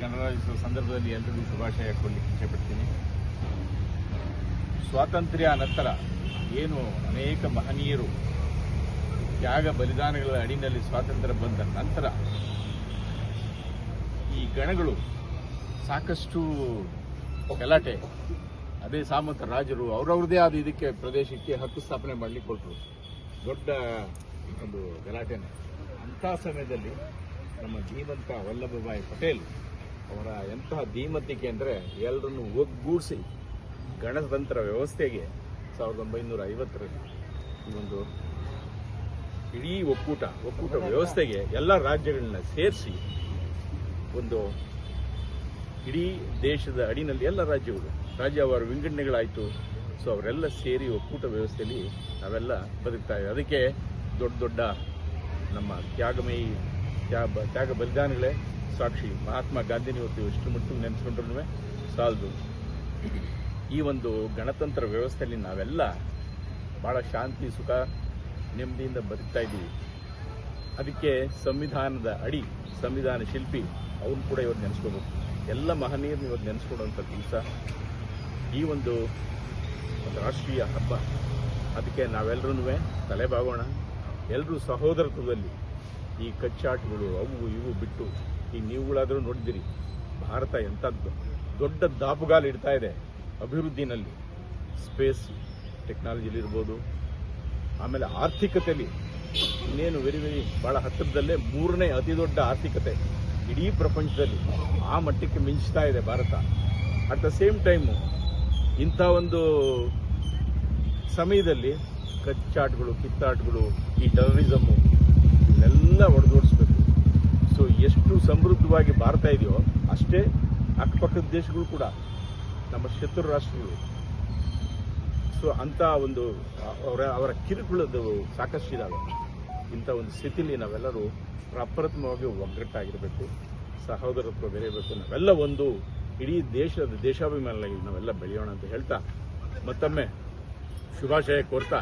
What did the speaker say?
ಗಣರಾಜ್ಯೋತ್ಸವ ಸಂದರ್ಭದಲ್ಲಿ ಎಲ್ಲರಿಗೂ ಶುಭಾಶಯ ಕೊಡಲಿಕ್ಕೆ ಇಚ್ಛೆಪಡ್ತೀನಿ. ಸ್ವಾತಂತ್ರ್ಯ ನಂತರ ಏನು ಅನೇಕ ಮಹನೀಯರು ತ್ಯಾಗ ಬಲಿದಾನಗಳ ಅಡಿನಲ್ಲಿ ಸ್ವಾತಂತ್ರ್ಯ ಬಂದ ನಂತರ ಈ ಗಣಗಳು ಸಾಕಷ್ಟು ಗಲಾಟೆ, ಅದೇ ಸಾಮಂತ ರಾಜರು ಅವರವ್ರದೇ ಆದ ಇದಕ್ಕೆ ಪ್ರದೇಶಕ್ಕೆ ಹಕ್ಕು ಸ್ಥಾಪನೆ ಮಾಡಲಿಕ್ಕೆ ಕೊಟ್ಟರು ದೊಡ್ಡ ಒಂದು ಗಲಾಟೆನ. ಅಂಥ ಸಮಯದಲ್ಲಿ ನಮ್ಮ ಜೀವಂತ ವಲ್ಲಭಭಾಯಿ ಪಟೇಲ್ ಅವರ ಎಂತಹ ಧೀಮತಿಕೆ ಅಂದರೆ ಎಲ್ಲರನ್ನು ಒಗ್ಗೂಡಿಸಿ ಗಣತಂತ್ರ ವ್ಯವಸ್ಥೆಗೆ ಸಾವಿರದ ಒಂಬೈನೂರ ಐವತ್ತರಲ್ಲಿ ಈ ಒಂದು ಇಡೀ ಒಕ್ಕೂಟ ಒಕ್ಕೂಟ ವ್ಯವಸ್ಥೆಗೆ ಎಲ್ಲ ರಾಜ್ಯಗಳನ್ನ ಸೇರಿಸಿ ಒಂದು ಇಡೀ ದೇಶದ ಅಡಿನಲ್ಲಿ ಎಲ್ಲ ರಾಜ್ಯಗಳು, ರಾಜ್ಯವಾರ ವಿಂಗಡಣೆಗಳಾಯಿತು. ಸೊ ಅವರೆಲ್ಲ ಸೇರಿ ಒಕ್ಕೂಟ ವ್ಯವಸ್ಥೆಯಲ್ಲಿ ನಾವೆಲ್ಲ ಬದುಕ್ತಾ ಇದ್ದೀವಿ ಅದಕ್ಕೆ ದೊಡ್ಡ ದೊಡ್ಡ ನಮ್ಮ ತ್ಯಾಗಮಯಿ, ತ್ಯಾಗ ತ್ಯಾಗ ಬಲಿದಾನಗಳೇ ಸಾಕ್ಷಿ ಮಹಾತ್ಮ ಗಾಂಧಿನಿ ಇವತ್ತು ಎಷ್ಟು ಮಟ್ಟಿಗೆ ನೆನೆಸ್ಕೊಂಡ್ರು ಸಾಲದು. ಈ ಒಂದು ಗಣತಂತ್ರ ವ್ಯವಸ್ಥೆಯಲ್ಲಿ ನಾವೆಲ್ಲ ಭಾಳ ಶಾಂತಿ, ಸುಖ, ನೆಮ್ಮದಿಯಿಂದ ಬದುಕ್ತಾ ಇದ್ದೀವಿ. ಅದಕ್ಕೆ ಸಂವಿಧಾನದ ಅಡಿ, ಸಂವಿಧಾನ ಶಿಲ್ಪಿ ಅವ್ರನ್ನ ಕೂಡ ಇವತ್ತು ನೆನೆಸ್ಕೋಬೇಕು. ಎಲ್ಲ ಮಹನೀಯರು ಇವತ್ತು ನೆನೆಸ್ಕೊಡುವಂಥ ದಿವಸ ಈ ಒಂದು ರಾಷ್ಟ್ರೀಯ ಹಬ್ಬ. ಅದಕ್ಕೆ ನಾವೆಲ್ಲರೂ ತಲೆ ಬಾಗೋಣ ಎಲ್ಲರೂ ಸಹೋದರತ್ವದಲ್ಲಿ ಈ ಕಚ್ಚಾಟಗಳು ಅವು ಇವು ಬಿಟ್ಟು ಈ ನೀವುಗಳಾದರೂ ನೋಡಿದಿರಿ ಭಾರತ ಎಂಥದ್ದು ದೊಡ್ಡ ದಾಪುಗಾಲು ಇಡ್ತಾ ಇದೆ ಅಭಿವೃದ್ಧಿನಲ್ಲಿ. ಸ್ಪೇಸ್ ಟೆಕ್ನಾಲಜಿಲಿ ಇರ್ಬೋದು ಆಮೇಲೆ ಆರ್ಥಿಕತೆಯಲ್ಲಿ ಇನ್ನೇನು ವೆರಿ ವೆರಿ ಭಾಳ ಹತ್ತಿರದಲ್ಲೇ ಮೂರನೇ ಅತಿ ದೊಡ್ಡ ಆರ್ಥಿಕತೆ ಇಡೀ ಪ್ರಪಂಚದಲ್ಲಿ ಆ ಮಟ್ಟಕ್ಕೆ ಮಿಂಚ್ತಾ ಇದೆ Bharat. At the same time ಇಂಥ ಒಂದು ಸಮಯದಲ್ಲಿ ಕಚ್ಚಾಟ್ಗಳು, ಕಿತ್ತಾಟಗಳು, ಈ ಟೆರರಿಸಮು ಇವನ್ನೆಲ್ಲ ಒಡೆದೋಡಿಸ್ಬೇಕು ಸೊ ಎಷ್ಟು ಸಮೃದ್ಧವಾಗಿ ಭಾರತ ಇದೆಯೋ ಅಷ್ಟೇ ಅಕ್ಕಪಕ್ಕದ ದೇಶಗಳು ಕೂಡ ನಮ್ಮ ಶತ್ರು ರಾಷ್ಟ್ರಗಳು. ಸೊ ಅಂತ ಒಂದು ಅವರ ಅವರ ಕಿರುಕುಳದ ಸಾಕಷ್ಟು ಇದ್ದಾವೆ ಇಂಥ ಒಂದು ಸ್ಥಿತಿಲಿ ನಾವೆಲ್ಲರೂ ಅಪ್ರಥಮವಾಗಿ ಒಗ್ಗಟ್ಟಾಗಿರಬೇಕು, ಸಹೋದರತ್ವ ಬೆರೆಯಬೇಕು ನಾವೆಲ್ಲ ಒಂದು ಇಡೀ ದೇಶದ ದೇಶಾಭಿಮಾನವಾಗಿ ನಾವೆಲ್ಲ ಬೆಳೆಯೋಣ ಅಂತ ಹೇಳ್ತಾ ಮತ್ತೊಮ್ಮೆ ಶುಭಾಶಯ ಕೋರ್ತಾ.